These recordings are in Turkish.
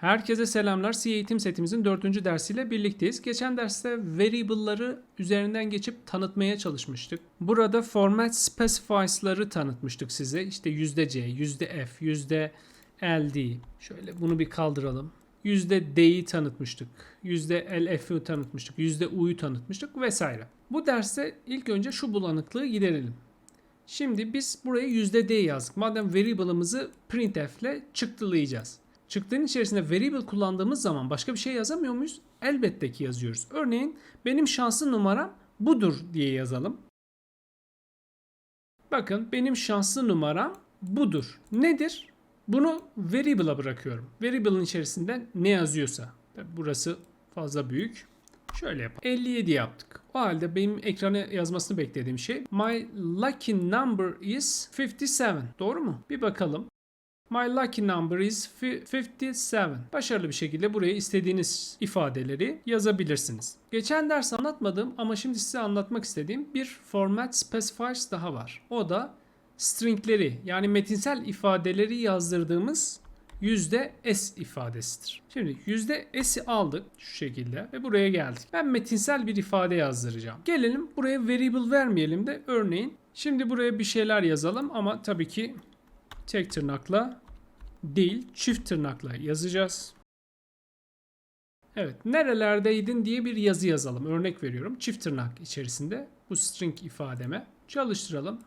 Herkese selamlar. C eğitim setimizin dördüncü dersiyle birlikteyiz. Geçen derste variable'ları üzerinden geçip tanıtmaya çalışmıştık. Burada format specifies'ları tanıtmıştık size. İşte %C, %F, %LD. Şöyle bunu bir kaldıralım. %D'yi tanıtmıştık. %LF'i tanıtmıştık. %U'yu tanıtmıştık vesaire. Bu derste ilk önce şu bulanıklığı giderelim. Şimdi biz buraya %D yazdık. Madem variable'ımızı printf ile çıktılayacağız. Çıktının içerisinde variable kullandığımız zaman başka bir şey yazamıyor muyuz? Elbette ki yazıyoruz. Örneğin benim şanslı numaram budur diye yazalım. Bakın benim şanslı numaram budur. Nedir? Bunu variable'a bırakıyorum. Variable'ın içerisinde ne yazıyorsa. Burası fazla büyük. Şöyle yapalım. 57 yaptık. O halde benim ekrana yazmasını beklediğim şey My lucky number is 57. Doğru mu? Bir bakalım. My lucky number is fi- 57. Başarılı bir şekilde buraya istediğiniz ifadeleri yazabilirsiniz. Geçen ders anlatmadığım ama şimdi size anlatmak istediğim bir format specifiers daha var. O da stringleri yani metinsel ifadeleri yazdırdığımız yüzde s ifadesidir. Şimdi yüzde s'i aldık şu şekilde ve buraya geldik. Ben metinsel bir ifade yazdıracağım. Gelelim buraya variable vermeyelim de örneğin şimdi buraya bir şeyler yazalım ama tabii ki tek tırnakla değil çift tırnakla yazacağız. Evet nerelerdeydin diye bir yazı yazalım. Örnek veriyorum çift tırnak içerisinde bu string ifademe çalıştıralım.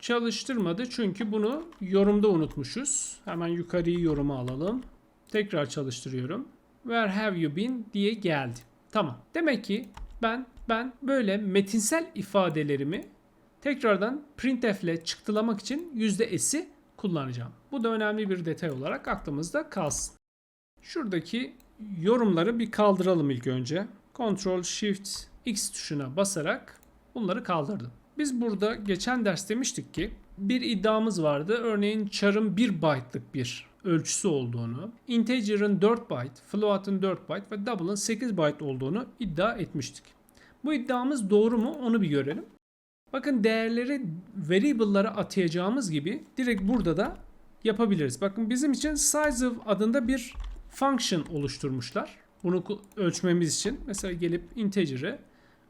Çalıştırmadı çünkü bunu yorumda unutmuşuz. Hemen yukarıyı yoruma alalım. Tekrar çalıştırıyorum. Where have you been diye geldi. Tamam. Demek ki ben ben böyle metinsel ifadelerimi tekrardan printf ile çıktılamak için %s'i kullanacağım. Bu da önemli bir detay olarak aklımızda kalsın. Şuradaki yorumları bir kaldıralım ilk önce. Ctrl Shift X tuşuna basarak bunları kaldırdım. Biz burada geçen ders demiştik ki bir iddiamız vardı. Örneğin char'ın 1 byte'lık bir ölçüsü olduğunu, integer'ın 4 byte, float'ın 4 byte ve double'ın 8 byte olduğunu iddia etmiştik. Bu iddiamız doğru mu onu bir görelim. Bakın değerleri variable'lara atayacağımız gibi direkt burada da yapabiliriz. Bakın bizim için size of adında bir function oluşturmuşlar. Bunu ölçmemiz için mesela gelip integer'ı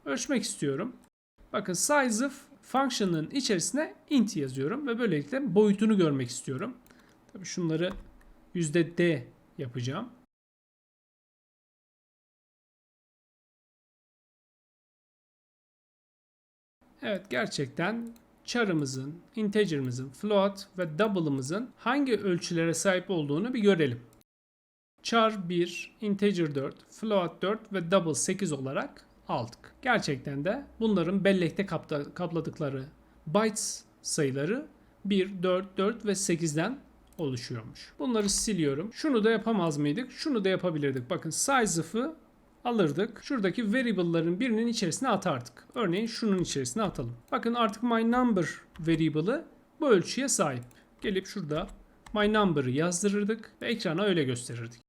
ölçmek istiyorum. Bakın size of function'ın içerisine int yazıyorum ve böylelikle boyutunu görmek istiyorum. Tabii şunları %d yapacağım. Evet gerçekten char'ımızın, integer'ımızın, float ve double'ımızın hangi ölçülere sahip olduğunu bir görelim. Char 1, integer 4, float 4 ve double 8 olarak aldık. Gerçekten de bunların bellekte kapladıkları bytes sayıları 1, 4, 4 ve 8'den oluşuyormuş. Bunları siliyorum. Şunu da yapamaz mıydık? Şunu da yapabilirdik. Bakın size of'ı alırdık. Şuradaki variable'ların birinin içerisine atardık. Örneğin şunun içerisine atalım. Bakın artık my number variable'ı bu ölçüye sahip. Gelip şurada my number'ı yazdırırdık ve ekrana öyle gösterirdik.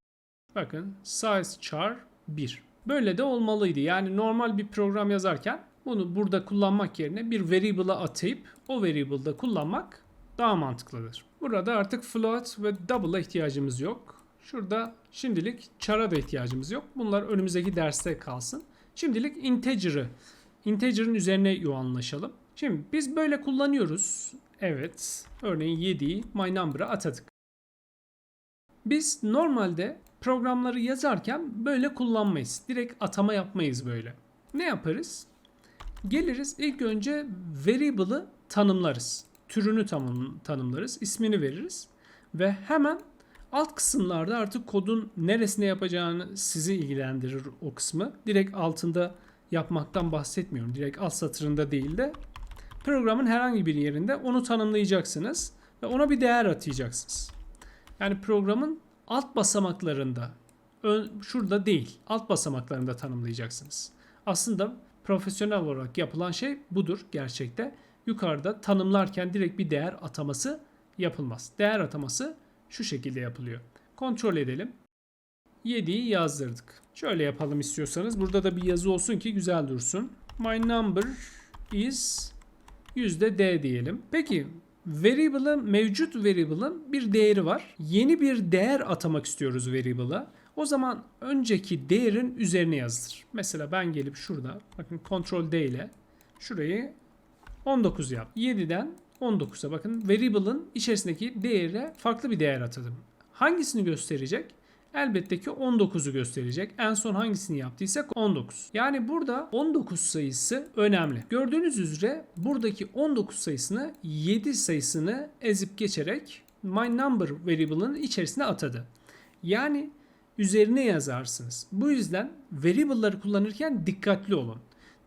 Bakın size char 1. Böyle de olmalıydı. Yani normal bir program yazarken bunu burada kullanmak yerine bir variable'a atayıp o variable'da kullanmak daha mantıklıdır. Burada artık float ve double'a ihtiyacımız yok. Şurada şimdilik char'a da ihtiyacımız yok. Bunlar önümüzdeki derste kalsın. Şimdilik integer'ı, integer'ın üzerine yoğunlaşalım. Şimdi biz böyle kullanıyoruz. Evet. Örneğin 7'yi my number'a atadık. Biz normalde programları yazarken böyle kullanmayız. Direkt atama yapmayız böyle. Ne yaparız? Geliriz ilk önce variable'ı tanımlarız. Türünü tanım, tanımlarız, ismini veririz ve hemen alt kısımlarda artık kodun neresine yapacağını sizi ilgilendirir o kısmı. Direkt altında yapmaktan bahsetmiyorum. Direkt alt satırında değil de programın herhangi bir yerinde onu tanımlayacaksınız ve ona bir değer atayacaksınız. Yani programın alt basamaklarında ön- şurada değil alt basamaklarında tanımlayacaksınız. Aslında profesyonel olarak yapılan şey budur gerçekte. Yukarıda tanımlarken direkt bir değer ataması yapılmaz. Değer ataması şu şekilde yapılıyor. Kontrol edelim. 7'yi yazdırdık. Şöyle yapalım istiyorsanız. Burada da bir yazı olsun ki güzel dursun. My number is %d diyelim. Peki variable'ın mevcut variable'ın bir değeri var. Yeni bir değer atamak istiyoruz variable'a. O zaman önceki değerin üzerine yazılır. Mesela ben gelip şurada bakın Ctrl D ile şurayı 19 yap. 7'den 19'a bakın variable'ın içerisindeki değere farklı bir değer atadım. Hangisini gösterecek? Elbette ki 19'u gösterecek. En son hangisini yaptıysak 19. Yani burada 19 sayısı önemli. Gördüğünüz üzere buradaki 19 sayısını 7 sayısını ezip geçerek my number variable'ın içerisine atadı. Yani üzerine yazarsınız. Bu yüzden variable'ları kullanırken dikkatli olun.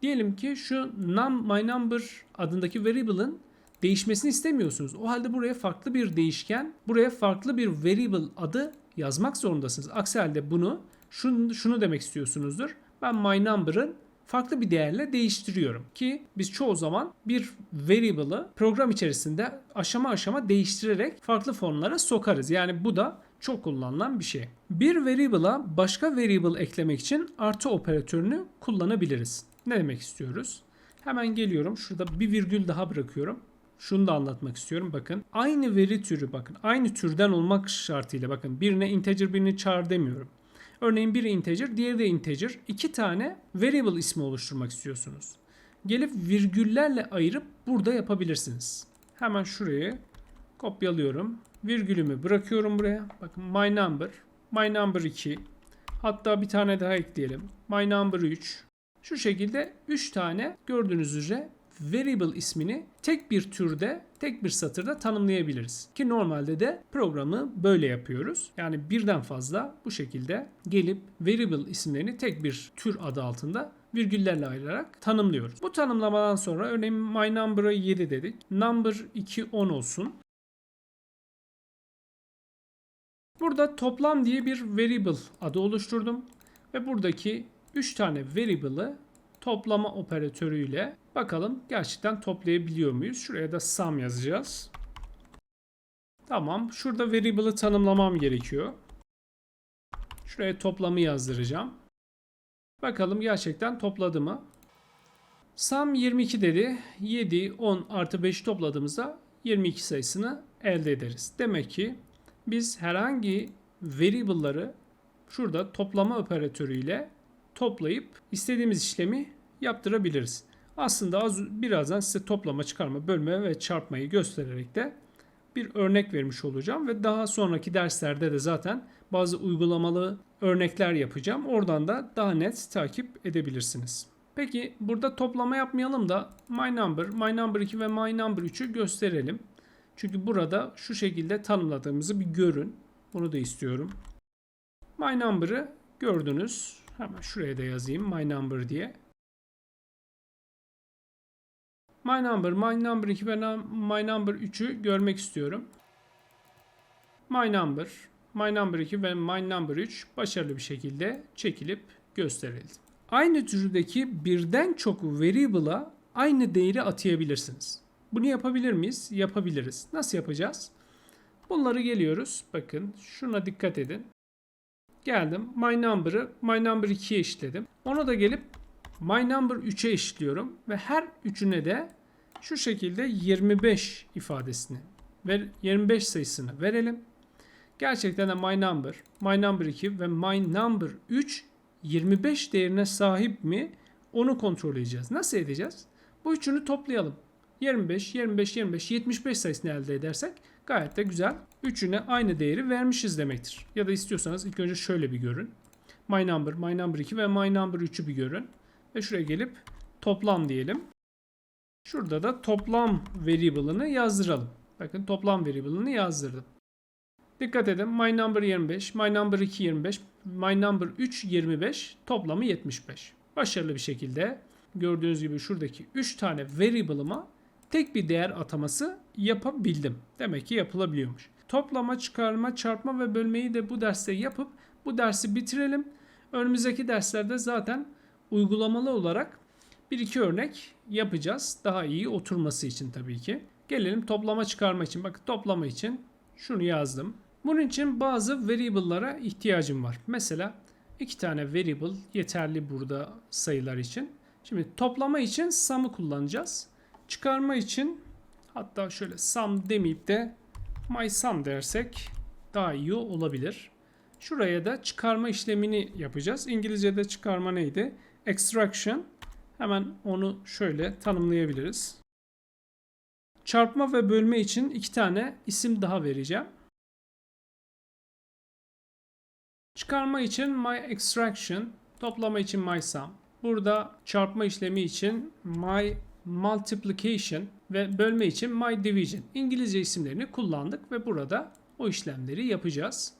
Diyelim ki şu num, my number adındaki variable'ın değişmesini istemiyorsunuz. O halde buraya farklı bir değişken, buraya farklı bir variable adı yazmak zorundasınız. Aksi halde bunu şunu, şunu demek istiyorsunuzdur. Ben my number'ın farklı bir değerle değiştiriyorum ki biz çoğu zaman bir variable'ı program içerisinde aşama aşama değiştirerek farklı formlara sokarız. Yani bu da çok kullanılan bir şey. Bir variable'a başka variable eklemek için artı operatörünü kullanabiliriz. Ne demek istiyoruz? Hemen geliyorum. Şurada bir virgül daha bırakıyorum. Şunu da anlatmak istiyorum. Bakın aynı veri türü bakın aynı türden olmak şartıyla bakın birine integer birini char demiyorum. Örneğin biri integer, diğeri de integer. İki tane variable ismi oluşturmak istiyorsunuz. Gelip virgüllerle ayırıp burada yapabilirsiniz. Hemen şurayı kopyalıyorum. Virgülümü bırakıyorum buraya. Bakın my number, my number 2. Hatta bir tane daha ekleyelim. My number 3. Şu şekilde 3 tane gördüğünüz üzere variable ismini tek bir türde, tek bir satırda tanımlayabiliriz. Ki normalde de programı böyle yapıyoruz. Yani birden fazla bu şekilde gelip variable isimlerini tek bir tür adı altında virgüllerle ayırarak tanımlıyoruz. Bu tanımlamadan sonra örneğin my number'a 7 dedik. Number 2 10 olsun. Burada toplam diye bir variable adı oluşturdum ve buradaki 3 tane variable'ı toplama operatörüyle bakalım gerçekten toplayabiliyor muyuz? Şuraya da sum yazacağız. Tamam. Şurada variable'ı tanımlamam gerekiyor. Şuraya toplamı yazdıracağım. Bakalım gerçekten topladı mı? Sum 22 dedi. 7, 10 artı 5 topladığımızda 22 sayısını elde ederiz. Demek ki biz herhangi variable'ları şurada toplama operatörüyle toplayıp istediğimiz işlemi yaptırabiliriz. Aslında az birazdan size toplama, çıkarma, bölme ve çarpmayı göstererek de bir örnek vermiş olacağım ve daha sonraki derslerde de zaten bazı uygulamalı örnekler yapacağım. Oradan da daha net takip edebilirsiniz. Peki burada toplama yapmayalım da my number, my number 2 ve my number 3'ü gösterelim. Çünkü burada şu şekilde tanımladığımızı bir görün. Bunu da istiyorum. My number'ı gördünüz. Hemen şuraya da yazayım my number diye. My number, my number 2 ve my number 3'ü görmek istiyorum. My number, my number 2 ve my number 3 başarılı bir şekilde çekilip gösterildi. Aynı türdeki birden çok variable'a aynı değeri atayabilirsiniz. Bunu yapabilir miyiz? Yapabiliriz. Nasıl yapacağız? Bunları geliyoruz. Bakın şuna dikkat edin. Geldim. My number'ı my number 2'ye eşitledim. Ona da gelip my number 3'e eşitliyorum ve her üçüne de şu şekilde 25 ifadesini ve 25 sayısını verelim. Gerçekten de my number, my number 2 ve my number 3 25 değerine sahip mi? Onu kontrol edeceğiz. Nasıl edeceğiz? Bu üçünü toplayalım. 25, 25, 25, 75 sayısını elde edersek gayet de güzel. Üçüne aynı değeri vermişiz demektir. Ya da istiyorsanız ilk önce şöyle bir görün. My number, my number 2 ve my number 3'ü bir görün. Ve şuraya gelip toplam diyelim. Şurada da toplam variable'ını yazdıralım. Bakın toplam variable'ını yazdırdım. Dikkat edin. My number 25, my number 2 25, my number 3 25, toplamı 75. Başarılı bir şekilde gördüğünüz gibi şuradaki 3 tane variable'ıma tek bir değer ataması yapabildim. Demek ki yapılabiliyormuş. Toplama, çıkarma, çarpma ve bölmeyi de bu derste yapıp bu dersi bitirelim. Önümüzdeki derslerde zaten uygulamalı olarak bir iki örnek yapacağız. Daha iyi oturması için tabii ki. Gelelim toplama çıkarma için. Bakın toplama için şunu yazdım. Bunun için bazı variable'lara ihtiyacım var. Mesela iki tane variable yeterli burada sayılar için. Şimdi toplama için sum'ı kullanacağız. Çıkarma için Hatta şöyle sum demeyip de my sum dersek daha iyi olabilir. Şuraya da çıkarma işlemini yapacağız. İngilizce'de çıkarma neydi? Extraction. Hemen onu şöyle tanımlayabiliriz. Çarpma ve bölme için iki tane isim daha vereceğim. Çıkarma için my extraction, toplama için my sum. Burada çarpma işlemi için my multiplication ve bölme için my division. İngilizce isimlerini kullandık ve burada o işlemleri yapacağız.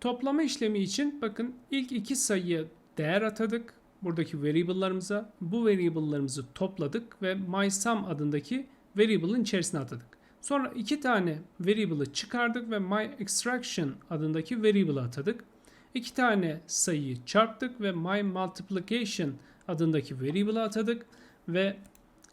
Toplama işlemi için bakın ilk iki sayıya değer atadık. Buradaki variable'larımıza bu variable'larımızı topladık ve mysum adındaki variable'ın içerisine atadık. Sonra iki tane variable'ı çıkardık ve myExtraction adındaki variable'ı atadık. İki tane sayıyı çarptık ve myMultiplication adındaki variable'ı atadık ve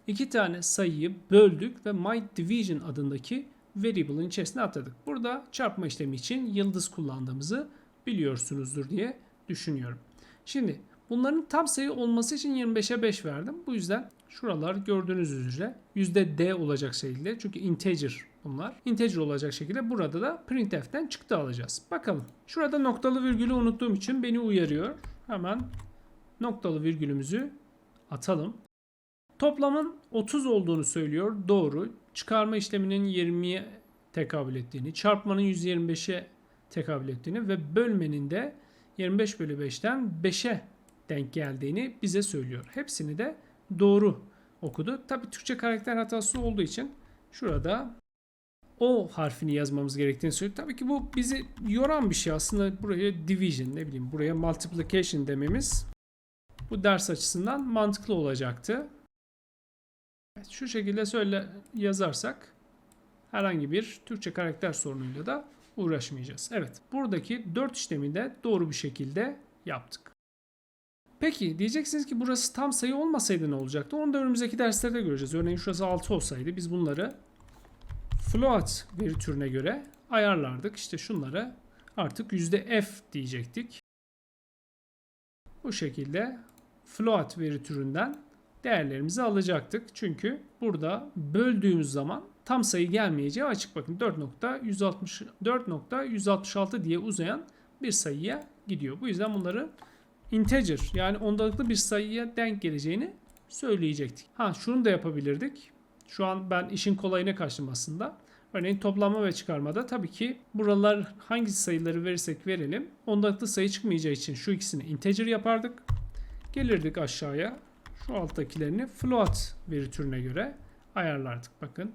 iki tane sayıyı böldük ve myDivision adındaki variable'ın içerisine atadık. Burada çarpma işlemi için yıldız kullandığımızı biliyorsunuzdur diye düşünüyorum. Şimdi bunların tam sayı olması için 25'e 5 verdim. Bu yüzden şuralar gördüğünüz üzere yüzde %d olacak şekilde çünkü integer bunlar. Integer olacak şekilde burada da printf'ten çıktı alacağız. Bakalım. Şurada noktalı virgülü unuttuğum için beni uyarıyor. Hemen noktalı virgülümüzü atalım. Toplamın 30 olduğunu söylüyor. Doğru. Çıkarma işleminin 20'ye tekabül ettiğini, çarpmanın 125'e tekabül ettiğini ve bölmenin de 25 bölü 5'ten 5'e denk geldiğini bize söylüyor. Hepsini de doğru okudu. Tabi Türkçe karakter hatası olduğu için şurada o harfini yazmamız gerektiğini söylüyor. Tabii ki bu bizi yoran bir şey aslında buraya division ne bileyim buraya multiplication dememiz bu ders açısından mantıklı olacaktı. Evet, şu şekilde söyle yazarsak herhangi bir Türkçe karakter sorunuyla da uğraşmayacağız. Evet buradaki 4 işlemi de doğru bir şekilde yaptık. Peki diyeceksiniz ki burası tam sayı olmasaydı ne olacaktı? Onu da önümüzdeki derslerde göreceğiz. Örneğin şurası 6 olsaydı biz bunları float veri türüne göre ayarlardık. İşte şunları artık %f diyecektik. Bu şekilde float veri türünden değerlerimizi alacaktık. Çünkü burada böldüğümüz zaman tam sayı gelmeyeceği açık. Bakın 4.166 diye uzayan bir sayıya gidiyor. Bu yüzden bunları integer yani ondalıklı bir sayıya denk geleceğini söyleyecektik. Ha şunu da yapabilirdik. Şu an ben işin kolayına kaçtım aslında. Örneğin toplama ve çıkarmada tabii ki buralar hangi sayıları verirsek verelim. Ondalıklı sayı çıkmayacağı için şu ikisini integer yapardık. Gelirdik aşağıya. Şu alttakilerini float veri türüne göre ayarlardık. Bakın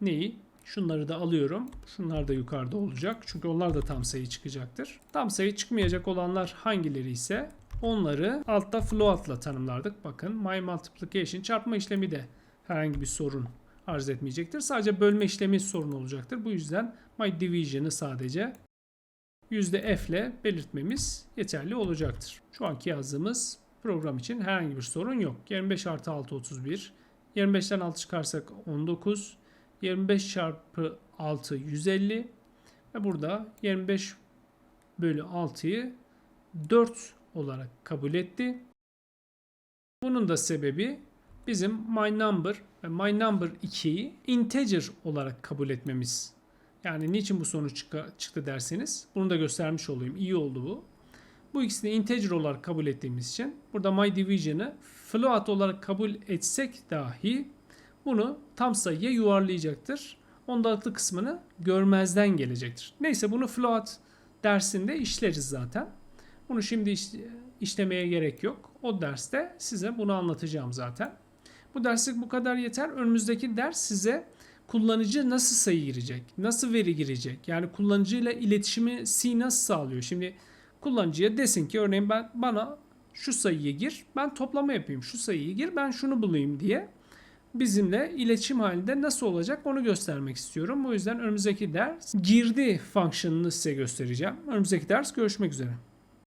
neyi? Şunları da alıyorum. Şunlar da yukarıda olacak. Çünkü onlar da tam sayı çıkacaktır. Tam sayı çıkmayacak olanlar hangileri ise onları altta float'la tanımlardık. Bakın my multiplication çarpma işlemi de herhangi bir sorun arz etmeyecektir. Sadece bölme işlemi sorun olacaktır. Bu yüzden my division'ı sadece %f ile belirtmemiz yeterli olacaktır. Şu anki yazdığımız program için herhangi bir sorun yok. 25 artı 6 31. 25'ten 6 çıkarsak 19. 25 çarpı 6 150. Ve burada 25 bölü 6'yı 4 olarak kabul etti. Bunun da sebebi bizim my number ve my number 2'yi integer olarak kabul etmemiz. Yani niçin bu sonuç çıktı derseniz bunu da göstermiş olayım. İyi oldu bu. Bu ikisini integer olarak kabul ettiğimiz için burada my division'ı float olarak kabul etsek dahi bunu tam sayıya yuvarlayacaktır. Ondalıklı kısmını görmezden gelecektir. Neyse bunu float dersinde işleriz zaten. Bunu şimdi işlemeye gerek yok. O derste size bunu anlatacağım zaten. Bu derslik bu kadar yeter. Önümüzdeki ders size kullanıcı nasıl sayı girecek, nasıl veri girecek, yani kullanıcıyla iletişimi C nasıl sağlıyor. Şimdi kullanıcıya desin ki örneğin ben bana şu sayıyı gir, ben toplama yapayım. Şu sayıyı gir, ben şunu bulayım diye bizimle iletişim halinde nasıl olacak onu göstermek istiyorum. O yüzden önümüzdeki ders girdi fonksiyonunu size göstereceğim. Önümüzdeki ders görüşmek üzere.